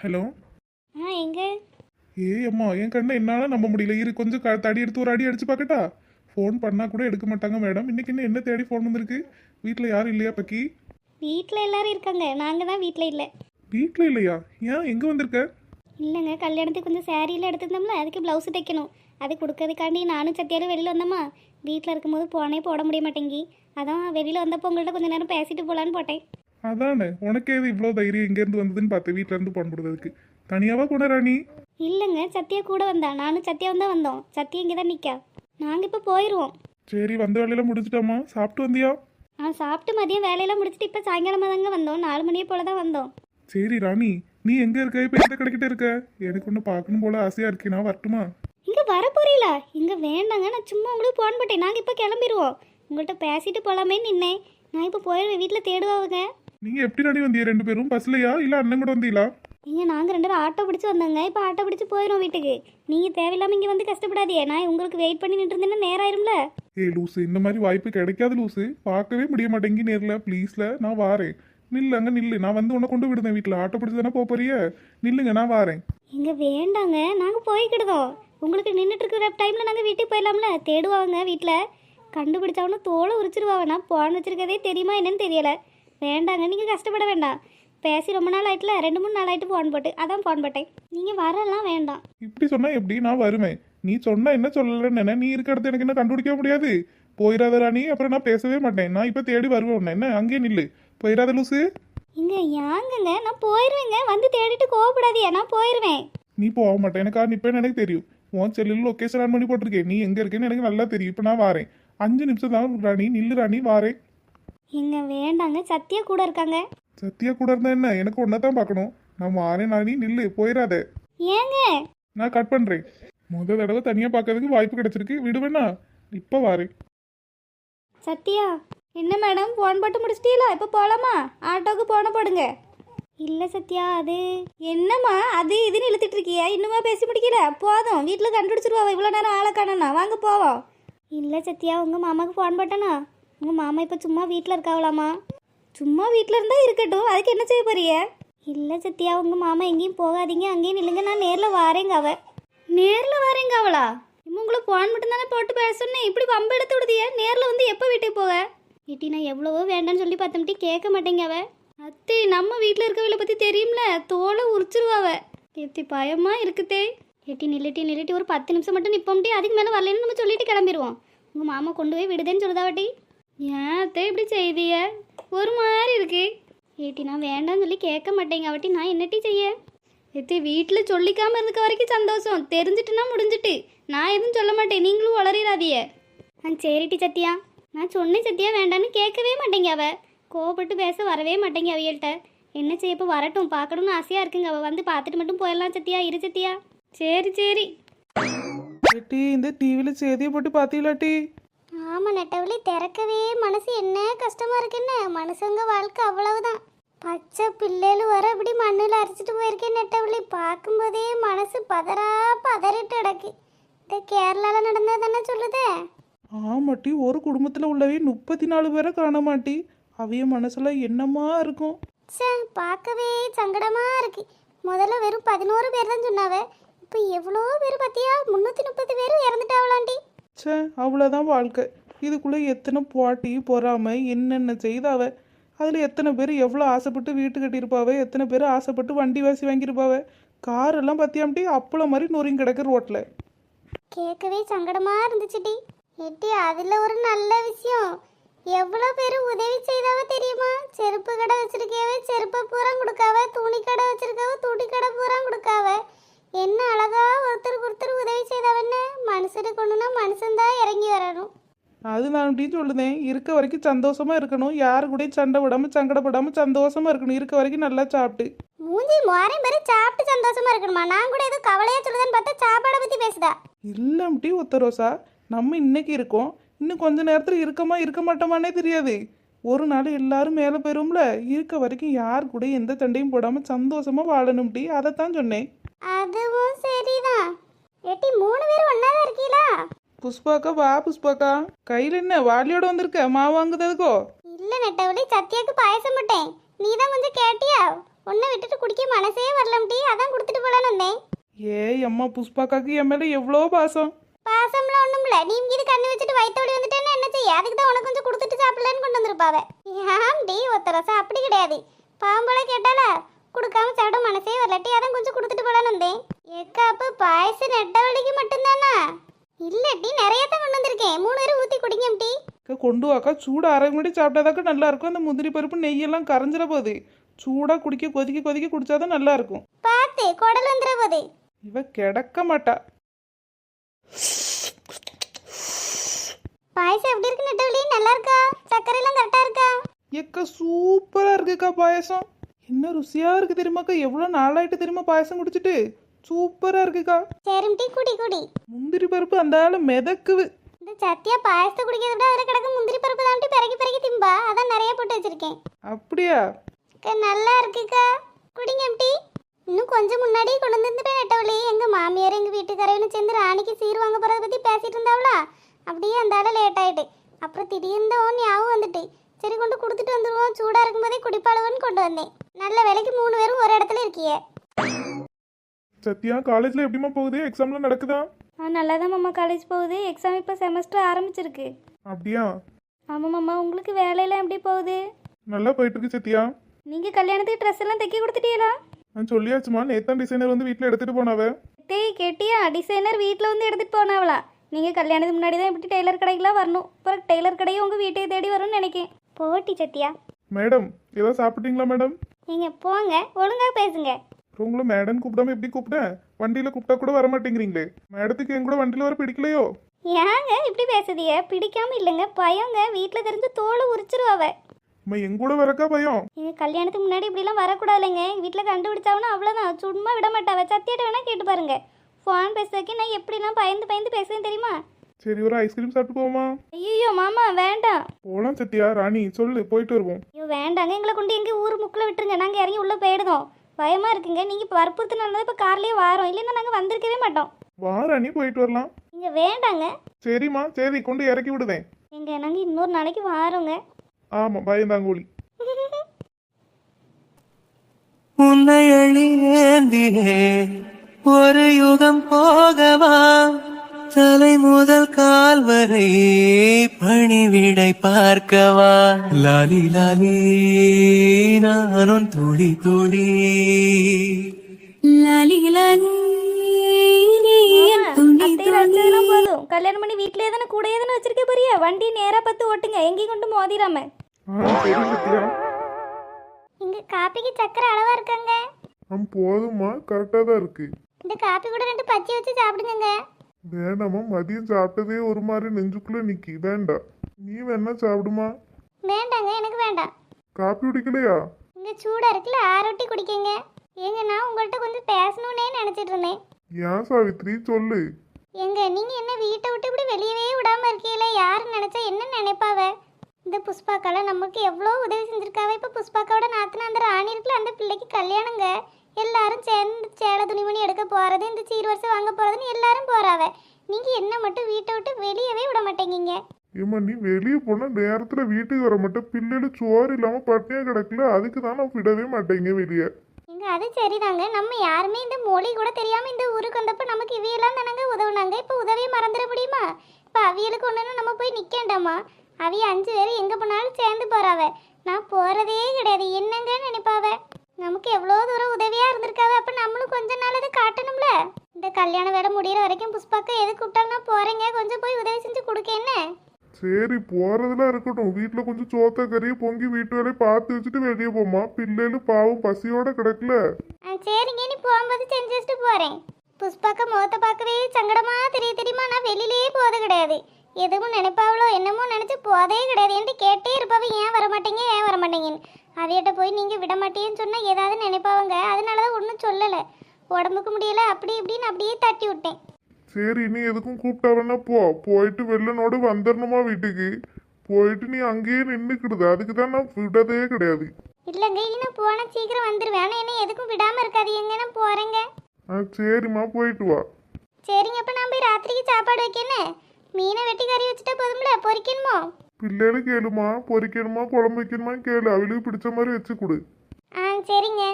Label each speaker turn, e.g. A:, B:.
A: Hello
B: ஆ எங்க?
A: ஏய் அம்மா என் கண்ணை என்னால நம்ப முடியல. இரு கொஞ்சம் க- தடி எடுத்து ஒரு அடி அடிச்சு பார்க்கட்டா? ஃபோன் பண்ணா கூட எடுக்க மாட்டாங்க மேடம் இன்னைக்கு என்ன என்ன தேடி ஃபோன் வந்திருக்கு? வீட்டில் யாரும் இல்லையா பக்கி?
B: வீட்டில் எல்லாரும் இருக்காங்க. நாங்கள் தான் வீட்டில் இல்லை.
A: வீட்டில் இல்லையா? ஏன் எங்கே வந்திருக்க?
B: இல்லைங்க கல்யாணத்துக்கு கொஞ்சம் சாரீலாம் எடுத்திருந்தோம்ல அதுக்கு ப்ளவுஸ் தைக்கணும். அது கொடுக்கறதுக்காண்டி நானும் சத்தியாலும் வெளியில் வந்தோமா? வீட்டில் இருக்கும்போது போனே போட முடிய மாட்டேங்கி. அதான் வெளியில் வந்தப்போ உங்கள்கிட்ட கொஞ்ச நேரம் பேசிட்டு போகலான்னு போட்டேன்.
A: அதானே? உனக்கே இது இவ்வளோ தைரியம் இங்கேருந்து வந்ததுன்னு பார்த்தேன் வீட்ல இருந்து போன் கொடுத்ததுக்கு தனியாவா போன ராணி?
B: இல்லைங்க சத்யா கூட வந்தா. நானும் சத்யாவும் தான் வந்தோம். சத்யா இங்கே தான் நிற்கா நாங்கள் இப்போ போயிடுவோம்
A: சரி வந்த வேலையெல்லாம் முடிச்சிட்டாமா சாப்பிட்டு வந்தியா?
B: ஆ சாப்பிட்டு மதியம் வேலையெல்லாம் முடிச்சுட்டு இப்போ சாயங்காலமாக தாங்க வந்தோம். நாலு மணியே போல தான் வந்தோம்.
A: சரி ராணி நீ எங்க இருக்க? இப்போ எந்த கடைக்கிட்ட இருக்க? எனக்கு ஒன்று பார்க்கணும் போல ஆசையா இருக்கு. நான் வரட்டுமா?
B: இங்கே வர போறீங்களா? இங்கே வேண்டாங்க. நான் சும்மா உங்களுக்கு போன் போட்டேன் நாங்கள் இப்போ கிளம்பிடுவோம் உங்கள்கிட்ட பேசிட்டு போகலாமே நின்னேன். நான் இப்போ போயிடுவேன் வீட்டில் தேடுவாங்க.
A: நீங்க எப்படி ராணி வந்தீங்க? ரெண்டு பேரும்? பஸ்லயா இல்ல அண்ணன் கூட வந்தீங்களா?
B: இங்கே நாங்கள் ரெண்டு பேரும் ஆட்டோ பிடிச்சி வந்தோங்க. இப்போ ஆட்டோ பிடிச்சி போயிடும் வீட்டுக்கு. நீங்கள் தேவையில்லாமல் இங்கே வந்து கஷ்டப்படாதீங்க. நான் உங்களுக்கு வெயிட் பண்ணி நின்றுருந்தேன்னா நேரம் ஆயிரும்ல
A: ஏய் லூசு இந்த மாதிரி வாய்ப்பு கிடைக்காது லூசு. பார்க்கவே முடிய மாட்டேங்கி நேர்ல. ப்ளீஸ்ல நான் வாரேன். நில்லு அங்க நில்லு. நான் வந்து உன்னை கொண்டு விடுதேன் வீட்டில். ஆட்டோ பிடிச்சி தானே போக போறிய? நில்லுங்க நான் வாரேன்.
B: இங்கே வேண்டாங்க. நாங்கள் போய்க்கிடுதோம். உங்களுக்கு நின்றுட்டு இருக்கிற டைமில் நாங்கள் வீட்டுக்கு போயிடலாம்ல? தேடுவாங்க வீட்டில். கண்டுபிடிச்சவனு தோலை உரிச்சிருவாங்க. நான் போன் வச்சிருக்கதே தெரியுமா என்னன்னு தெரியல. வேண்டாங்க நீங்கள் கஷ்டப்பட வேண்டாம். பேசி ரொம்ப நாள் ஆயிட்டுல ரெண்டு மூணு நாள் ஆயிட்டு ஃபோன் போட்டு அதான் ஃபோன் போட்டேன். நீங்கள் வரலாம் வேண்டாம்.
A: இப்படி சொன்னா எப்படி நான் வருவேன்? நீ சொன்னா என்ன சொல்லலன்னு நீ இருக்க இடத்த எனக்கு என்ன கண்டுபிடிக்க முடியாது. போயிடாத ராணி அப்புறம் நான் பேசவே மாட்டேன். நான் இப்போ தேடி வருவேன் உன்னை. என்ன அங்கேயே நில்லு. போயிடாத லூசு.
B: இங்கே யாங்கங்க நான் போயிடுவேங்க வந்து தேடிட்டு கோவப்படாதீங்க. நான் போயிடுவேன்
A: நீ போக மாட்டேன். எனக்கு நிப்பேன்னு எனக்கு தெரியும். உன் செல்லில் லொக்கேஷன் ஆன் பண்ணி போட்டிருக்கேன். நீ எங்க இருக்கேன்னு எனக்கு நல்லா தெரியும். இப்போ நான் வாரேன். அஞ்சு நிமிஷம் தான் ராணி. நில்லு ராணி. வாரேன்.
B: இங்க வேண்டாங்க சத்யா கூட இருக்காங்க.
A: சத்தியா கூட இருந்தா என்ன? எனக்கு ஒன்றை தான் பார்க்கணும். நான் வாரேன் ராணி நில்லு போயிடாத.
B: ஏங்க?
A: நான் கட் பண்றேன். முத தடவை தனியா பார்க்கறதுக்கு வாய்ப்பு கிடைச்சிருக்கு. விடுவேனா இப்போ வாரேன்
B: சத்யா என்ன மேடம் ஃபோன் போட்டு முடிச்சிட்டீங்களா? இப்போ போகலாமா ஆட்டோக்கு போன போடுங்க. இல்லை சத்யா அது என்னம்மா? அது இதுன்னு இழுத்துட்டு இருக்கியா. இன்னுமா பேசி முடிக்கல. போதும். வீட்டில் கண்டுபிடிச்சிருவா இவ்வளோ நேரம் ஆளை காணனா வாங்க போவோம். இல்லை சத்யா உங்கள் மாமாவுக்கு ஃபோன் போட்டேனா? உங்கள் மாமா இப்போ சும்மா வீட்டில் இருக்காவலாமா? சும்மா வீட்டில் இருந்தால் இருக்கட்டும். அதுக்கு என்ன செய்ய போறிய இல்லை சத்யா உங்கள் மாமா எங்கேயும் போகாதீங்க. அங்கேயும் நில்லுங்க. நான் நேரில் வாரேங்க அவ. நேரில் வாரேங்க அவளா? உங்களை ஃபோன் மட்டும் தானே போட்டு பேச சொன்னேன். இப்படி பம்பு எடுத்து விடுதிய? நேரில் வந்து எப்போ வீட்டுக்கு போக ஏட்டி நான் எவ்வளவோ வேண்டாம்னு சொல்லி பார்த்தோம்ட்டி கேட்க மாட்டேங்க அவ. அத்தை நம்ம வீட்டில் இருக்கவளை பற்றி தெரியும்ல? தோலை உரிச்சிருவா அவ. ஏத்தி பயமா இருக்குதே ஏட்டி நில்லட்டி நில்லட்டி ஒரு பத்து நிமிஷம் மட்டும் நிப்போம்ட்டி. அதுக்கு மேலே வரலன்னு நம்ம சொல்லிட்டு கிளம்பிடுவோம் உங்கள் மாமா கொண்டு போய் விடுதேன்னு சொல்லுதாவட்டி ஏன் அத்தை இப்படி செய்திய? ஒரு மாதிரி இருக்கு. ஏட்டி நான் வேண்டாம்னு சொல்லி கேட்க மாட்டேங்க. அவட்டி நான் என்னட்டி செய்ய? எத்தி வீட்டில் சொல்லிக்காமல் இருக்க வரைக்கும் சந்தோஷம். தெரிஞ்சிட்டுனா முடிஞ்சிட்டு. நான் எதுவும் சொல்ல மாட்டேன். நீங்களும் வளரிடாதிய ஆ சரிட்டி சத்யா. நான் சொன்னேன் சத்யா வேண்டான்னு கேட்கவே மாட்டேங்க அவ. கோவப்பட்டு பேச வரவே மாட்டேங்க அவியல்கிட்ட என்ன செய்ய இப்போ வரட்டும். பார்க்கணும்னு ஆசையாக இருக்குங்க அவள் வந்து பார்த்துட்டு மட்டும் போயிடலாம் சத்தியா இரு சத்தியா சரி சரி.
C: இந்த டிவியில் செய்தியை போட்டு பார்த்தீங்களாட்டி?
B: ஆமாம் நெட்டவழி திறக்கவே மனசு என்ன கஷ்டமாக இருக்குன்னு? மனுஷங்க வாழ்க்கை அவ்வளவுதான். பச்சை பிள்ளைகள் வர அப்படி மண்ணில் அரைச்சிட்டு போயிருக்கேன் நெட்டவழி பார்க்கும்போதே மனசு பதறா பதறிட்டு கிடக்கு. இந்த கேரளாவில் நடந்தது தானே சொல்லுதே?
C: ஆமாட்டி ஒரு குடும்பத்தில் உள்ளவே முப்பத்தி நாலு பேரை காண மாட்டி அவைய மனசுல என்னமா இருக்கும்?
B: ச்சே பார்க்கவே சங்கடமா இருக்கு. முதல்ல வெறும் பதினோரு பேர் தான் சொன்னாவ. இப்போ எவ்வளோ பேர் பார்த்தியா முந்நூற்றி முப்பது பேரும் இறந்துட்டாவலாண்டி
C: ச்சே அவ்வளோதான் வாழ்க்கை. இதுக்குள்ளே எத்தனை பாட்டி பொறாமை என்னென்ன செய்தாவ? அதில் எத்தனை பேர் எவ்வளோ ஆசைப்பட்டு வீட்டு கட்டியிருப்பாவ? எத்தனை பேர் ஆசைப்பட்டு வண்டி வாசி வாங்கியிருப்பாவ? காரெல்லாம் எல்லாம் அப்பளம் மாதிரி நொறுங்கி கிடக்கு ரோட்டில்
B: கேட்கவே சங்கடமாக இருந்துச்சுடி. எட்டி அதில் ஒரு நல்ல விஷயம். எவ்வளோ பேர் உதவி செய்தாவ தெரியுமா? செருப்பு கடை வச்சிருக்கவே செருப்பை பூரா கொடுக்காவ துணி கடை வச்சிருக்காவ துணி கடை பூரா கொடுக்காவ. என்ன அழகா ஒருத்தருக்கு ஒருத்தர் உதவி செய்தவன்னு மனுஷனுக்கு ஒண்ணுனா மனுஷன்தான் இறங்கி வரணும்.
C: அது நான் அப்படின்னு சொல்லுதேன். இருக்க வரைக்கும் சந்தோஷமா இருக்கணும். யாரு கூடயும் சண்டை விடாம சங்கடப்படாம சந்தோஷமா இருக்கணும். இருக்க வரைக்கும் நல்லா சாப்பிட்டு.
B: மூஞ்சி மாறையும் பேரு சாப்பிட்டு சந்தோஷமா இருக்கணுமா? நான் கூட ஏதோ கவலையா சொல்லுதான்னு பார்த்தா சாப்பாடை பத்தி பேசுதா?
C: இல்லம்டி ஒத்த ரோசா. நம்ம இன்னைக்கு இருக்கோம். இன்னும் கொஞ்ச நேரத்தில் இருக்கமா இருக்க மாட்டோமானே தெரியாது. ஒரு நாள் எல்லாரும் மேலே போயிரும்ல. இருக்க வரைக்கும் யார் கூட எந்த சண்டையும் போடாமல் சந்தோஷமா வாழணும்டி அதைத்தான் சொன்னேன்.
B: அதுவும் சரிதான். எட்டி மூணு பேரும் ஒன்னா தான் இருக்கீங்களா
C: புஷ்பாக்கா வா புஷ்பாக்கா. கையில் என்ன வாளியோட வந்திருக்க? மாவு வாங்குறதுக்கோ?
B: இல்ல நெட்டவழி சத்யாக்கு பாயசம் போட்டேன். நீ தான் கொஞ்சம் கேட்டியா? உன்னை விட்டுட்டு குடிக்க மனசே வரலம்டி அதான் கொடுத்துட்டு போலான்னு வந்தேன்.
C: ஏய் அம்மா புஷ்பாக்காக்கு என் மேலே எவ்வளோ பாசம்?
B: பாசம்லாம் ஒண்ணும் இல்ல. நீ இது கண்ணு வச்சுட்டு வயித்தோடி வந்துட்டேன்னா என்ன செய்ய? அதுக்கு தான் உனக்கு கொஞ்சம் கொடுத்துட்டு சாப்பிடலன்னு கொண்டு வந்திருப்பாவ. ஒத்த ரசம் அப்படி கிடையாது. பாம்போல கேட்டால கொடுக்காம சாப்பிட மனசே வரலட்டி அதான் கொஞ்சம் கொடுத்துட்டு போலான்னு வந்தேன். ஏக்கா அப்ப பாயசம் நெட்ட வலிக்கு மட்டும்தானா? இல்லட்டி நிறைய தான் கொண்டு வந்திருக்கேன். மூணு பேரும் ஊத்தி குடிங்க டீ.
C: கொண்டு வாக்கா. சூடாக அரை மணி சாப்பிட்டாதாக்கா நல்லா இருக்கும் அந்த முந்திரி பருப்பு நெய்யெல்லாம் கரைஞ்சிட போகுது சூடாக குடிக்க கொதிக்க கொதிக்க குடிச்சாதான் நல்லா இருக்கும்
B: பார்த்து குடல் வந்துட போகுது
C: இவ கிடக்க மாட்டா.
B: பாயசம் எப்படி இருக்கு நெட்டவழி நல்லா இருக்கா? சர்க்கரை எல்லாம் கரெக்டா இருக்கா?
C: எக்கா சூப்பராக இருக்குக்கா பாயசம். என்ன ருசியாக இருக்கு தெரியுமாக்கா எவ்வளோ நாளாயிட்டு தெரியுமா பாயசம் குடிச்சிட்டு? சூப்பராக இருக்குக்கா.
B: சரி டீ குடி குடி.
C: முந்திரி பருப்பு அந்த ஆள் மிதக்குது.
B: இந்த சத்தியா பாயசத்தை குடிக்கிறத விட அதில் கிடக்க முந்திரி பருப்பு தான் பிறக்கி பிறக்கி திம்பா. அதான் நிறைய போட்டு வச்சிருக்கேன்.
C: அப்படியா?
B: அக்கா, நல்லா இருக்குக்கா. குடிங்க டீ இன்னும் கொஞ்சம் முன்னாடி கொண்டு வந்துருந்துட்டேன் நெட்டவழி எங்க மாமியார் எங்க வீட்டுக்காரவனு சேர்ந்து ராணிக்கு சீர் வாங்க போறத பத்தி பேசிட்டு இருந்தாவளா? அப்படியே அந்த ஆள லேட் ஆயிட்டு. அப்புறம் திடீர்னு தான் ஞாபகம் வந்துட்டு. சரி கொண்டு கொடுத்துட்டு வந்துடுவோம் சூடா இருக்கும்போதே குடிப்பாளவன்னு கொண்டு வந்தேன். நல்ல வேலைக்கு மூணு பேரும் ஒரு இடத்துல இருக்கியே.
A: சத்யா காலேஜ்ல எப்படிமா போகுது? எக்ஸாம்லாம் நடக்குதா?
B: ஆ நல்லா தான் மாமா காலேஜ் போகுது. எக்ஸாம் இப்போ செமஸ்டர் ஆரம்பிச்சிருக்கு.
A: அப்படியா?
B: ஆமாம் மாமா உங்களுக்கு வேலையெல்லாம் எப்படி போகுது?
A: நல்லா போயிட்டு இருக்கு சத்யா.
B: நீங்கள் கல்யாணத்துக்கு ட்ரெஸ் எல்லாம் தைக்க கொடுத்துட்டீங்களா?
A: நான் சொல்லியாச்சுமா நேத்தான் டிசைனர் வந்து வீட்டில் எடுத்துட்டு போனாவ.
B: டேய் கேட்டியா? டிசைனர் வீட்டில் வந்து எடுத்துகிட்டு போனாவளா. நீங்கள் கல்யாணத்துக்கு முன்னாடி தான் இப்படி டெய்லர் கடைக்கெலாம் வரணும். அப்புறம் டெய்லர் கடையும் உங்கள் வீட்டை தேடி வரும்னு நினைக்கேன். போட்டி சத்தியா
A: மேடம் ஏதோ சாப்பிட்டீங்களா மேடம்?
B: நீங்கள் போங்க ஒழுங்காக பேசுங்க.
A: உங்களை மேடம் கூப்பிடாம எப்படி கூப்பிட்டேன் வண்டியில கூப்பிட்டா கூட வர மாட்டேங்கிறீங்களே மேடத்துக்கு என் கூட வண்டியில வர பிடிக்கலையோ?
B: ஏங்க இப்படி பேசுதிய பிடிக்காம இல்லைங்க பயங்க வீட்டில் தெரிஞ்சு தோலை உரிச்சிருவாவ
A: அம்மா என் கூட வரக்கா பயம்.
B: எங்கள் கல்யாணத்துக்கு முன்னாடி இப்படிலாம் வரக்கூடாதுல்லைங்க. வீட்டில் கண்டுபிடிச்சாவனா அவ்வளோதான் சும்மா விட மாட்டாவ சத்தியிட்ட வேணால் கேட்டு பாருங்க. ஃபோன் பேசுறதுக்கு நான் எப்படிலாம் பயந்து பயந்து பேசுவேன் தெரியுமா?
A: சரி ஒரு ஐஸ்கிரீம் சாப்பிட்டு போவோமா?
B: ஐயோ மாமா வேண்டாம்.
A: போலாம் சத்யா ராணி சொல்லு போயிட்டு வருவோம்.
B: ஐயோ வேண்டாங்க எங்களை கொண்டு எங்கே ஊர் முக்கில் விட்டுருங்க. நாங்கள் இறங்கி உள்ளே போயிடுதோம் பயமாக இருக்குங்க. நீங்கள் இப்போ வற்புறுத்தினால இப்போ கார்லேயே வாரோம். இல்லைன்னா நாங்கள் வந்திருக்கவே மாட்டோம்.
A: வா ராணி போயிட்டு வரலாம்.
B: நீங்கள் வேண்டாங்க.
A: சரிம்மா சரி கொண்டு இறக்கி விடுதேன்
B: எங்க நாங்கள் இன்னொரு நாளைக்கு வாரோங்க.
A: ஆமா பயந்தாங்கோலி
D: உன்னை அழியேந்தினே
B: போதும் கல்யாணம் பண்ணி வீட்டிலே தானே கூடயே தானே வச்சிருக்க போறியா? வண்டி நேராக பார்த்து ஓட்டுங்க. எங்கேயும் கொண்டு மோதிராம.
A: ஆ சரி சத்யா.
B: இங்க காப்பிக்கு சக்கரை அளவா இருக்காங்க.
A: ஆ போதும்மா. கரெக்டாக தான் இருக்கு.
B: இந்த காப்பி கூட ரெண்டு பச்சை வச்சு சாப்பிடுங்க
A: வேண்டாம்மா மதியம் சாப்பிட்டதே ஒரு மாதிரி நெஞ்சுக்குள்ள நிக்கி. வேண்டாம் நீ வேணா சாப்பிடுமா?
B: வேண்டாங்க எனக்கு வேண்டாம்.
A: காப்பி குடிக்கலையா?
B: இங்க சூடா இருக்குல்ல ஆரோட்டி குடிக்கங்க. ஏங்க நான் உங்கள்கிட்ட கொஞ்சம் பேசணும்னே நினைச்சிட்டு இருந்தேன்.
A: ஏன் சாவித்ரி சொல்லு.
B: ஏங்க நீங்க என்ன வீட்டை விட்டு இப்படி வெளியவே விடாம இருக்கீங்களே? யாரு நினைச்சா என்ன நினைப்பாவ? இந்த புஷ்பாக்கால நமக்கு எவ்வளோ உதவி செஞ்சிருக்காவ? இப்போ புஷ்பாக்காவோட நாத்தனா அந்த ராணி இருக்குல்ல அந்த பிள்ளைக்கு கல்யாணங்க. எல்லாரும் சேர்ந்து சேலை துணிமணி எடுக்க போறது இந்த சீர்வரிசை வாங்க போறதுன்னு எல்லாரும் போறாவ. நீங்க என்ன மட்டும் வீட்டை விட்டு வெளியவே விட மாட்டேங்கிங்க?
A: ஏமா நீ வெளியே போனால் நேரத்துல வீட்டுக்கு வர மாட்டேன் பிள்ளைகள் சோறு இல்லாம பட்டினியா கிடக்கல. அதுக்கு தான் நான் விடவே மாட்டேங்க வெளியே.
B: இங்க அது சரிதாங்க. நம்ம யாருமே இந்த மொழி கூட தெரியாம இந்த ஊருக்கு வந்தப்ப நமக்கு இவையெல்லாம் தானங்க உதவுனாங்க? இப்போ உதவியை மறந்துட முடியுமா? இப்போ அவியலுக்கு ஒண்ணுன்னு நம்ம போய் நிக்கண்டாமா? அவிய அஞ்சு பேர் எங்க போனாலும் சேர்ந்து போறாவ. நான் போறதே கிடையாது. என்னங்கன்னு நினைப்பாவ? நமக்கு எவ்வளோ தூரம் உதவியா இருந்திருக்காவ? அப்ப நம்மளும் கொஞ்ச நாள் அதை காட்டணும்ல? இந்த கல்யாண வேலை முடிகிற வரைக்கும் புஷ்பாக்கா எது கூப்பிட்டாலும் நான் போறேங்க. கொஞ்சம் போய் உதவி செஞ்சு கொடுக்க என்ன?
A: சரி போறதெல்லாம் இருக்கட்டும். வீட்டில் கொஞ்சம் சோத்த கறியை பொங்கி வீட்டு வேலையை பார்த்து வச்சுட்டு வெளியே போமா பிள்ளைகளும் பாவம் பசியோட கிடக்கல.
B: ஆ சரிங்க. நீ போகும்போது செஞ்சு வச்சுட்டு போறேன். புஷ்பாக்க முகத்தை பார்க்கவே சங்கடமா தெரிய தெரியுமா? நான் வெளியிலேயே போறது கிடையாது. எதுவும் நினைப்பாவளோ என்னமோ நினைச்சு போதே கிடையாது. என்று கேட்டே இருப்பாவே ஏன் வர மாட்டீங்க ஏன் வரமாட்டீங்கன்னு? அவையிட்ட போய் நீங்க விட மாட்டேன்னு சொன்னா ஏதாவது நினைப்பாவங்க. அதனாலதான் ஒன்றும் சொல்லலை. உடம்புக்கு முடியல. அப்படி இப்படின்னு அப்படியே தட்டி விட்டேன்.
A: சரி நீ எதுக்கும் கூப்பிட்டாவன்னா போ. போயிட்டு வெள்ளனோடு வந்துடணுமா வீட்டுக்கு? போயிட்டு நீ அங்கேயே நின்றுக்கிடுது அதுக்கு தான் நான் விடதே கிடையாது.
B: இல்லைங்க இனி நான் போனா சீக்கிரம் வந்துருவேன். ஆனா என்ன எதுக்கும் விடாம இருக்காது எங்க நான் போறேங்க?
A: ஆ சரிம்மா போயிட்டு வா.
B: சரிங்க அப்ப நான் போய் ராத்திரிக்கு சாப்பாடு வைக்கணும் மீனை வெட்டி கறி வச்சுட்டா போதும்ல பொரிக்கணுமோ
A: பிள்ளைகளுக்கு கேளுமா பொரிக்கணுமா குழம்பு வைக்கணுமா கேளு. அவளுக்கு பிடிச்ச மாதிரி வச்சு கொடு.
B: ஆ சரிங்க.